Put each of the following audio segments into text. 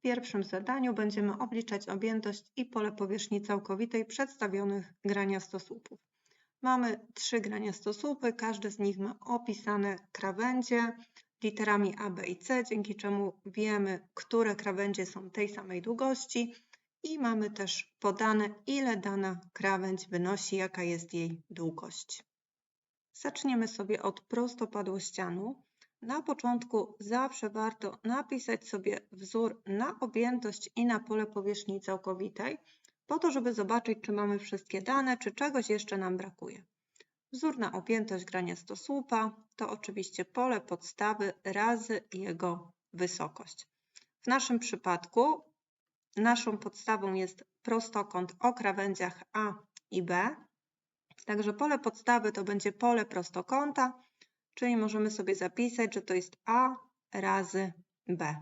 W pierwszym zadaniu będziemy obliczać objętość i pole powierzchni całkowitej przedstawionych graniastosłupów. Mamy trzy graniastosłupy, każdy z nich ma opisane krawędzie literami A, B i C, dzięki czemu wiemy, które krawędzie są tej samej długości i mamy też podane, ile dana krawędź wynosi, jaka jest jej długość. Zaczniemy sobie od prostopadłościanu. Na początku zawsze warto napisać sobie wzór na objętość i na pole powierzchni całkowitej, po to, żeby zobaczyć, czy mamy wszystkie dane, czy czegoś jeszcze nam brakuje. Wzór na objętość grania stosłupa to oczywiście pole podstawy razy jego wysokość. W naszym przypadku naszą podstawą jest prostokąt o krawędziach A i B, także pole podstawy to będzie pole prostokąta, czyli możemy sobie zapisać, że to jest A razy B.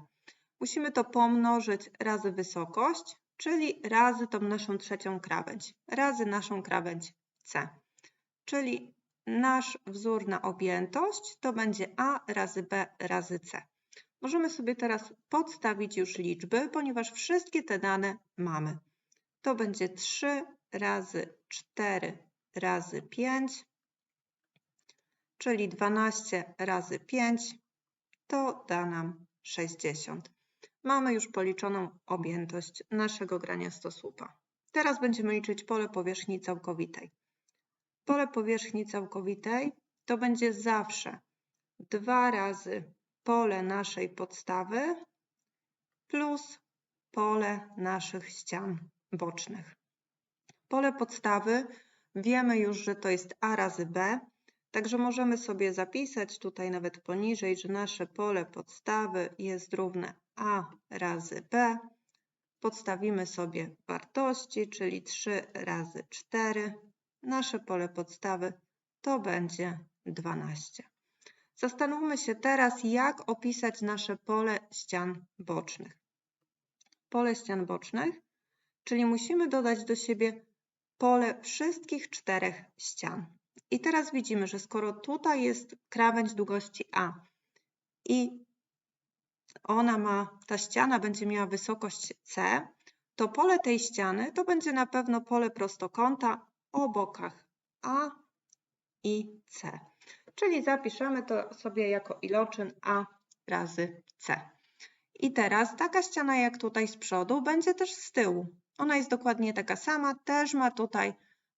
Musimy to pomnożyć razy wysokość, czyli razy tą naszą trzecią krawędź, razy naszą krawędź C. Czyli nasz wzór na objętość to będzie A razy B razy C. Możemy sobie teraz podstawić już liczby, ponieważ wszystkie te dane mamy. To będzie 3 razy 4 razy 5 czyli 12 razy 5 to da nam 60. Mamy już policzoną objętość naszego grania stosłupa. Teraz będziemy liczyć pole powierzchni całkowitej. Pole powierzchni całkowitej to będzie zawsze 2 razy pole naszej podstawy plus pole naszych ścian bocznych. Pole podstawy wiemy już, że to jest A razy B, Także możemy sobie zapisać tutaj nawet poniżej, że nasze pole podstawy jest równe A razy B. Podstawimy sobie wartości, czyli 3 razy 4. Nasze pole podstawy to będzie 12. Zastanówmy się teraz, jak opisać nasze pole ścian bocznych. Pole ścian bocznych, czyli musimy dodać do siebie pole wszystkich czterech ścian. I teraz widzimy, że skoro tutaj jest krawędź długości A i ona ma, ta ściana będzie miała wysokość C, to pole tej ściany to będzie na pewno pole prostokąta o bokach A i C. Czyli zapiszemy to sobie jako iloczyn A razy C. I teraz taka ściana jak tutaj z przodu będzie też z tyłu. Ona jest dokładnie taka sama, też ma tutaj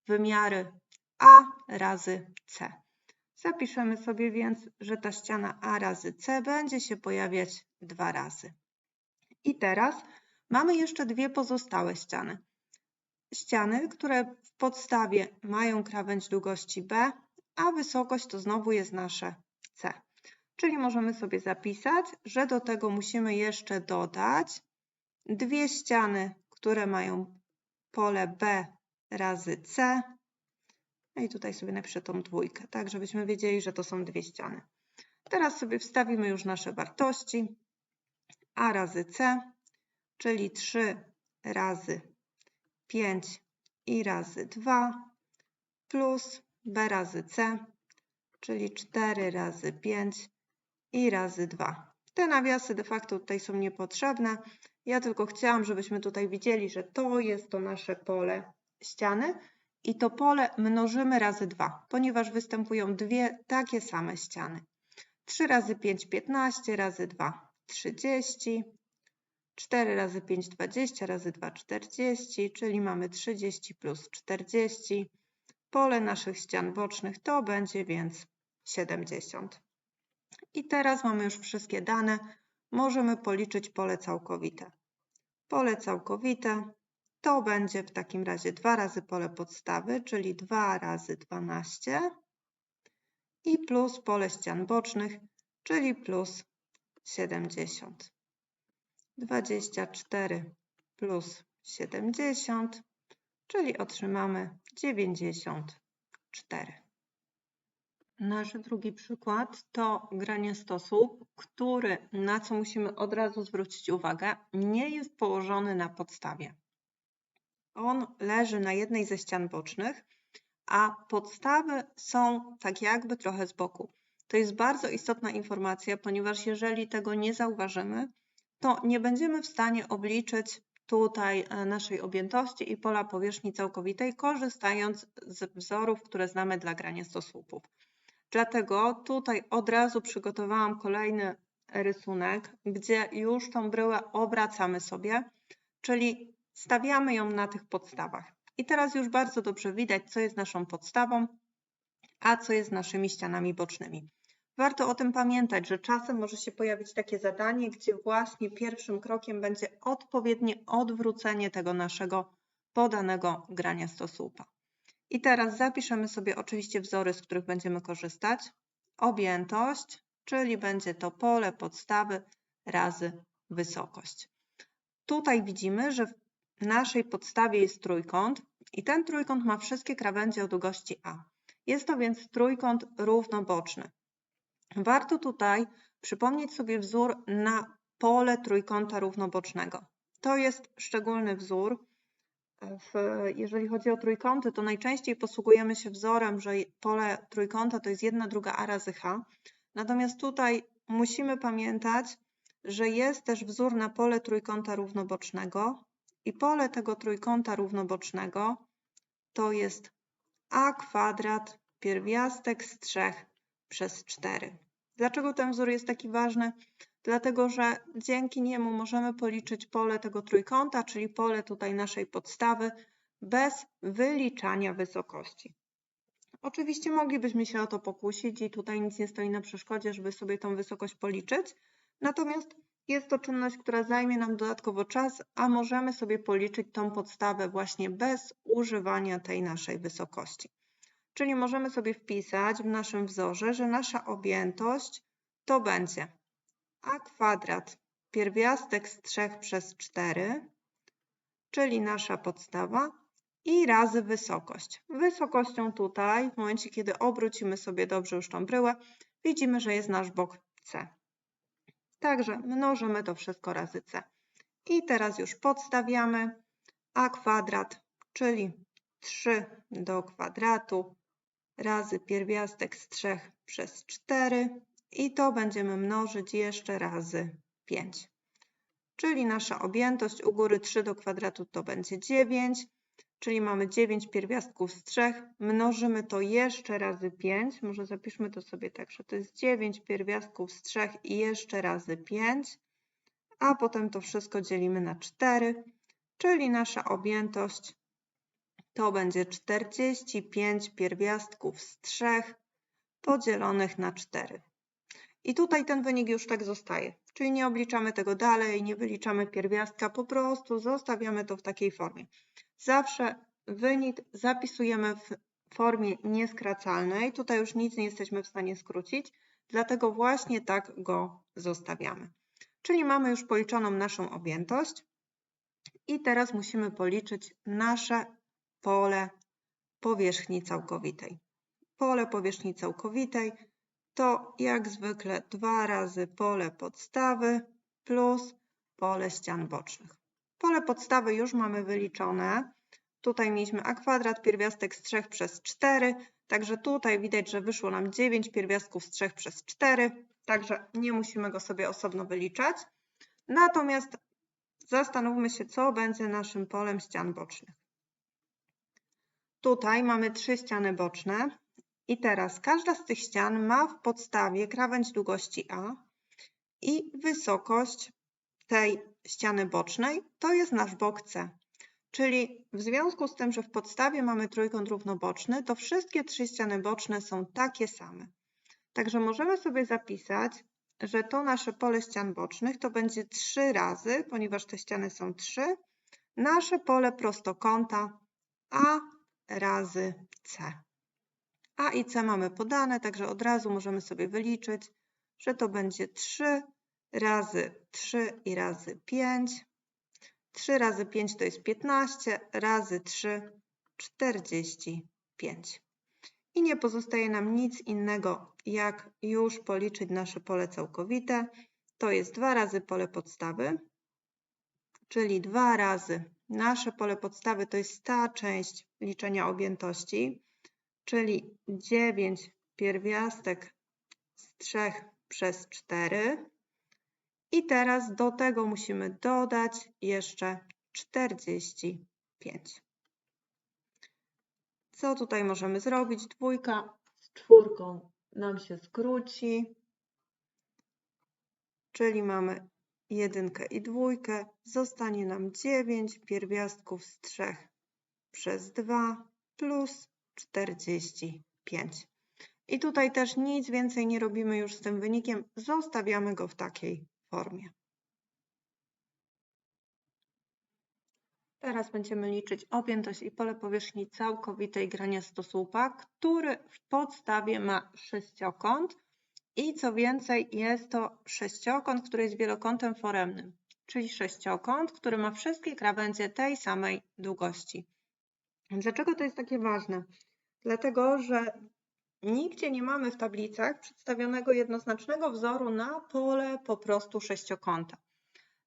wymiary a razy C. Zapiszemy sobie więc, że ta ściana A razy C będzie się pojawiać dwa razy. I teraz mamy jeszcze dwie pozostałe ściany. Ściany, które w podstawie mają krawędź długości B, a wysokość to znowu jest nasze C. Czyli możemy sobie zapisać, że do tego musimy jeszcze dodać dwie ściany, które mają pole B razy C i tutaj sobie napiszę tą dwójkę, tak żebyśmy wiedzieli, że to są dwie ściany. Teraz sobie wstawimy już nasze wartości. A razy C, czyli 3 razy 5 i razy 2 plus B razy C, czyli 4 razy 5 i razy 2. Te nawiasy de facto tutaj są niepotrzebne. Ja tylko chciałam, żebyśmy tutaj widzieli, że to jest to nasze pole ściany i to pole mnożymy razy 2, ponieważ występują dwie takie same ściany. 3 razy 5 15 razy 2 30, 4 razy 5 20 razy 2 40, czyli mamy 30 plus 40. Pole naszych ścian bocznych to będzie więc 70. I teraz mamy już wszystkie dane. Możemy policzyć pole całkowite. Pole całkowite to będzie w takim razie 2 razy pole podstawy, czyli 2 razy 12 i plus pole ścian bocznych, czyli plus 70. 24 plus 70, czyli otrzymamy 94. Nasz drugi przykład to granie stosu, który, na co musimy od razu zwrócić uwagę, nie jest położony na podstawie. On leży na jednej ze ścian bocznych, a podstawy są tak jakby trochę z boku. To jest bardzo istotna informacja, ponieważ jeżeli tego nie zauważymy, to nie będziemy w stanie obliczyć tutaj e, naszej objętości i pola powierzchni całkowitej, korzystając z wzorów, które znamy dla grania stosłupów. Dlatego tutaj od razu przygotowałam kolejny rysunek, gdzie już tą bryłę obracamy sobie, czyli stawiamy ją na tych podstawach. I teraz już bardzo dobrze widać, co jest naszą podstawą, a co jest naszymi ścianami bocznymi. Warto o tym pamiętać, że czasem może się pojawić takie zadanie, gdzie właśnie pierwszym krokiem będzie odpowiednie odwrócenie tego naszego podanego grania stosłupa. I teraz zapiszemy sobie oczywiście wzory, z których będziemy korzystać. Objętość, czyli będzie to pole podstawy razy wysokość. Tutaj widzimy, że w naszej podstawie jest trójkąt i ten trójkąt ma wszystkie krawędzie o długości A. Jest to więc trójkąt równoboczny. Warto tutaj przypomnieć sobie wzór na pole trójkąta równobocznego. To jest szczególny wzór. W, jeżeli chodzi o trójkąty, to najczęściej posługujemy się wzorem, że pole trójkąta to jest 1 druga a razy h. Natomiast tutaj musimy pamiętać, że jest też wzór na pole trójkąta równobocznego i pole tego trójkąta równobocznego to jest a kwadrat pierwiastek z 3 przez 4. Dlaczego ten wzór jest taki ważny? Dlatego, że dzięki niemu możemy policzyć pole tego trójkąta, czyli pole tutaj naszej podstawy, bez wyliczania wysokości. Oczywiście moglibyśmy się o to pokusić i tutaj nic nie stoi na przeszkodzie, żeby sobie tą wysokość policzyć. Natomiast jest to czynność, która zajmie nam dodatkowo czas, a możemy sobie policzyć tą podstawę właśnie bez używania tej naszej wysokości. Czyli możemy sobie wpisać w naszym wzorze, że nasza objętość to będzie a kwadrat pierwiastek z 3 przez 4, czyli nasza podstawa i razy wysokość. Wysokością tutaj, w momencie kiedy obrócimy sobie dobrze już tą bryłę, widzimy, że jest nasz bok C. Także mnożymy to wszystko razy C. I teraz już podstawiamy a kwadrat, czyli 3 do kwadratu razy pierwiastek z 3 przez 4 i to będziemy mnożyć jeszcze razy 5. Czyli nasza objętość u góry 3 do kwadratu to będzie 9, czyli mamy 9 pierwiastków z 3, mnożymy to jeszcze razy 5, może zapiszmy to sobie tak, że to jest 9 pierwiastków z 3 i jeszcze razy 5, a potem to wszystko dzielimy na 4, czyli nasza objętość to będzie 45 pierwiastków z 3 podzielonych na 4. I tutaj ten wynik już tak zostaje, czyli nie obliczamy tego dalej, nie wyliczamy pierwiastka, po prostu zostawiamy to w takiej formie. Zawsze wynik zapisujemy w formie nieskracalnej, tutaj już nic nie jesteśmy w stanie skrócić, dlatego właśnie tak go zostawiamy. Czyli mamy już policzoną naszą objętość i teraz musimy policzyć nasze pole powierzchni całkowitej. Pole powierzchni całkowitej to jak zwykle 2 razy pole podstawy plus pole ścian bocznych. Pole podstawy już mamy wyliczone. Tutaj mieliśmy a kwadrat pierwiastek z 3 przez 4, także tutaj widać, że wyszło nam 9 pierwiastków z 3 przez 4, także nie musimy go sobie osobno wyliczać. Natomiast zastanówmy się, co będzie naszym polem ścian bocznych. Tutaj mamy trzy ściany boczne i teraz każda z tych ścian ma w podstawie krawędź długości A i wysokość tej ściany bocznej to jest nasz bok C. Czyli w związku z tym, że w podstawie mamy trójkąt równoboczny, to wszystkie trzy ściany boczne są takie same. Także możemy sobie zapisać, że to nasze pole ścian bocznych to będzie 3 razy, ponieważ te ściany są 3, nasze pole prostokąta A razy C. A i C mamy podane, także od razu możemy sobie wyliczyć, że to będzie 3 razy 3 i razy 5. 3 razy 5 to jest 15, razy 3 45. I nie pozostaje nam nic innego, jak już policzyć nasze pole całkowite. To jest 2 razy pole podstawy, czyli 2 razy nasze pole podstawy to jest ta część liczenia objętości, czyli 9 pierwiastek z 3 przez 4 I teraz do tego musimy dodać jeszcze 45. Co tutaj możemy zrobić? Dwójka z czwórką nam się skróci, czyli mamy jedynkę i dwójkę. Zostanie nam 9 pierwiastków z 3 przez 2 plus 45. I tutaj też nic więcej nie robimy już z tym wynikiem, zostawiamy go w takiej formie. Teraz będziemy liczyć objętość i pole powierzchni całkowitej grania stosłupa, który w podstawie ma sześciokąt i co więcej jest to sześciokąt, który jest wielokątem foremnym, czyli sześciokąt, który ma wszystkie krawędzie tej samej długości. Dlaczego to jest takie ważne? Dlatego, że nigdzie nie mamy w tablicach przedstawionego jednoznacznego wzoru na pole po prostu sześciokąta.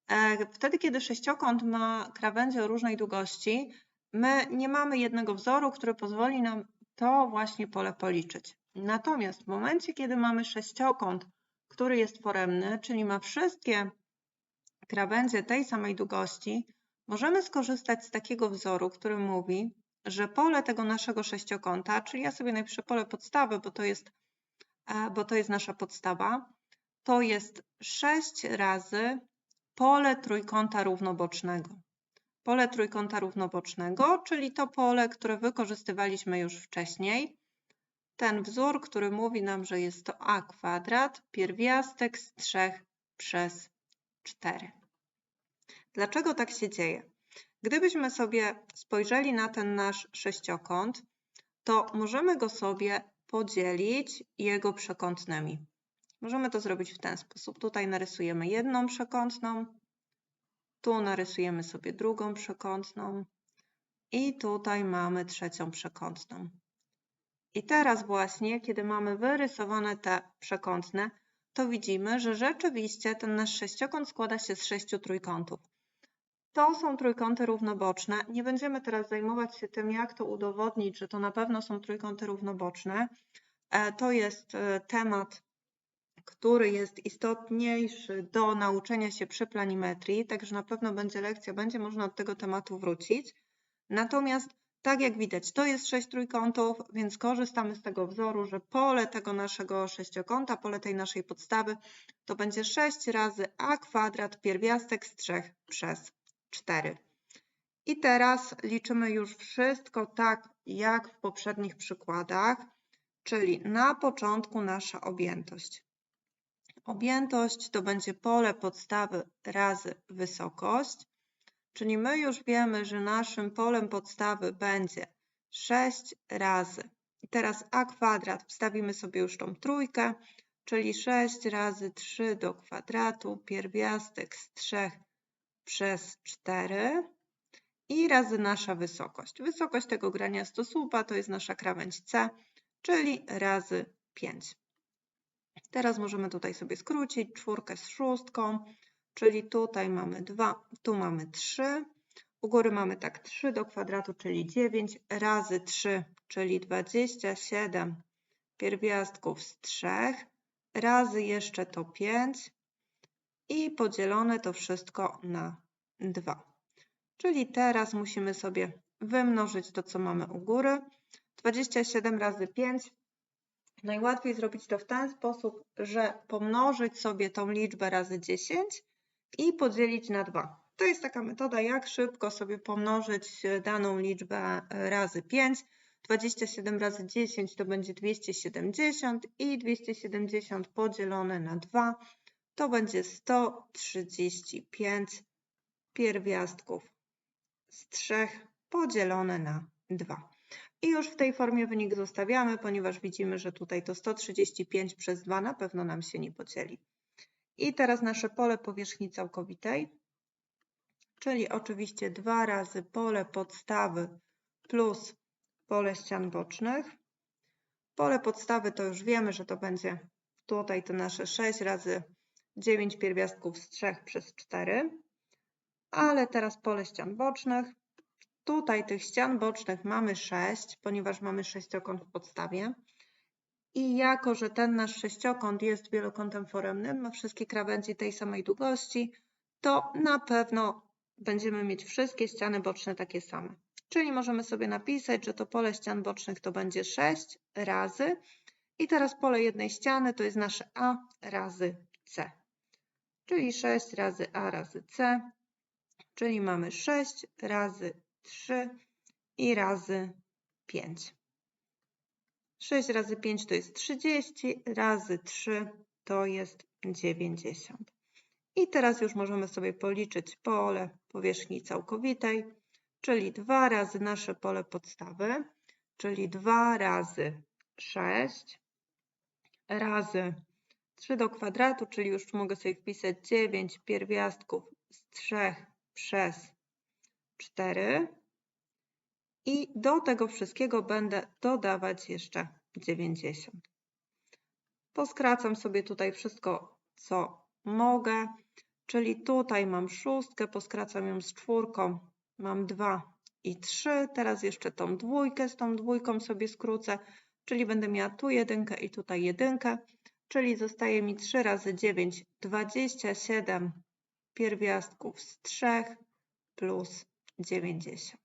E, wtedy, kiedy sześciokąt ma krawędzie o różnej długości, my nie mamy jednego wzoru, który pozwoli nam to właśnie pole policzyć. Natomiast w momencie, kiedy mamy sześciokąt, który jest foremny, czyli ma wszystkie krawędzie tej samej długości, możemy skorzystać z takiego wzoru, który mówi, że pole tego naszego sześciokąta, czyli ja sobie napiszę pole podstawy, bo to jest, e, bo to jest nasza podstawa, to jest 6 razy pole trójkąta równobocznego. Pole trójkąta równobocznego, czyli to pole, które wykorzystywaliśmy już wcześniej. Ten wzór, który mówi nam, że jest to a kwadrat, pierwiastek z 3 przez 4. Dlaczego tak się dzieje? Gdybyśmy sobie spojrzeli na ten nasz sześciokąt, to możemy go sobie podzielić jego przekątnymi. Możemy to zrobić w ten sposób. Tutaj narysujemy jedną przekątną, tu narysujemy sobie drugą przekątną i tutaj mamy trzecią przekątną. I teraz właśnie, kiedy mamy wyrysowane te przekątne, to widzimy, że rzeczywiście ten nasz sześciokąt składa się z sześciu trójkątów. To są trójkąty równoboczne. Nie będziemy teraz zajmować się tym, jak to udowodnić, że to na pewno są trójkąty równoboczne. E, to jest e, temat który jest istotniejszy do nauczenia się przy planimetrii, także na pewno będzie lekcja, będzie można od tego tematu wrócić. Natomiast tak jak widać, to jest sześć trójkątów, więc korzystamy z tego wzoru, że pole tego naszego sześciokąta, pole tej naszej podstawy, to będzie 6 razy a kwadrat pierwiastek z 3 przez 4. I teraz liczymy już wszystko tak, jak w poprzednich przykładach, czyli na początku nasza objętość. Objętość to będzie pole podstawy razy wysokość, czyli my już wiemy, że naszym polem podstawy będzie 6 razy. I teraz a kwadrat, wstawimy sobie już tą trójkę, czyli 6 razy 3 do kwadratu, pierwiastek z 3 przez 4 i razy nasza wysokość. Wysokość tego grania stosłupa to jest nasza krawędź C, czyli razy 5. Teraz możemy tutaj sobie skrócić czwórkę z szóstką, czyli tutaj mamy 2, tu mamy 3. U góry mamy tak 3 do kwadratu, czyli 9 razy 3, czyli 27 pierwiastków z 3 razy jeszcze to 5 i podzielone to wszystko na 2. Czyli teraz musimy sobie wymnożyć to, co mamy u góry. 27 razy 5 Najłatwiej zrobić to w ten sposób, że pomnożyć sobie tą liczbę razy 10 i podzielić na 2. To jest taka metoda, jak szybko sobie pomnożyć e, daną liczbę e, razy 5. 27 razy 10 to będzie 270 i 270 podzielone na 2 to będzie 135 pierwiastków z 3 podzielone na 2. I już w tej formie wynik zostawiamy, ponieważ widzimy, że tutaj to 135 przez 2 na pewno nam się nie podzieli. I teraz nasze pole powierzchni całkowitej, czyli oczywiście 2 razy pole podstawy plus pole ścian bocznych. Pole podstawy to już wiemy, że to będzie tutaj to nasze 6 razy 9 pierwiastków z 3 przez 4, ale teraz pole ścian bocznych Tutaj tych ścian bocznych mamy 6, ponieważ mamy sześciokąt w podstawie. I jako, że ten nasz sześciokąt jest wielokątem foremnym, ma wszystkie krawędzie tej samej długości, to na pewno będziemy mieć wszystkie ściany boczne takie same. Czyli możemy sobie napisać, że to pole ścian bocznych to będzie 6 razy i teraz pole jednej ściany to jest nasze A razy C. Czyli 6 razy A razy C, czyli mamy 6 razy 3 i razy 5. 6 razy 5 to jest 30, razy 3 to jest 90. I teraz już możemy sobie policzyć pole powierzchni całkowitej, czyli 2 razy nasze pole podstawy, czyli 2 razy 6 razy 3 do kwadratu, czyli już mogę sobie wpisać 9 pierwiastków z 3 przez 4. I do tego wszystkiego będę dodawać jeszcze 90. Poskracam sobie tutaj wszystko, co mogę, czyli tutaj mam szóstkę, poskracam ją z czwórką, mam 2 i 3. Teraz jeszcze tą dwójkę z tą dwójką sobie skrócę, czyli będę miała tu jedynkę i tutaj jedynkę, czyli zostaje mi 3 razy 9, 27 pierwiastków z 3 plus 90.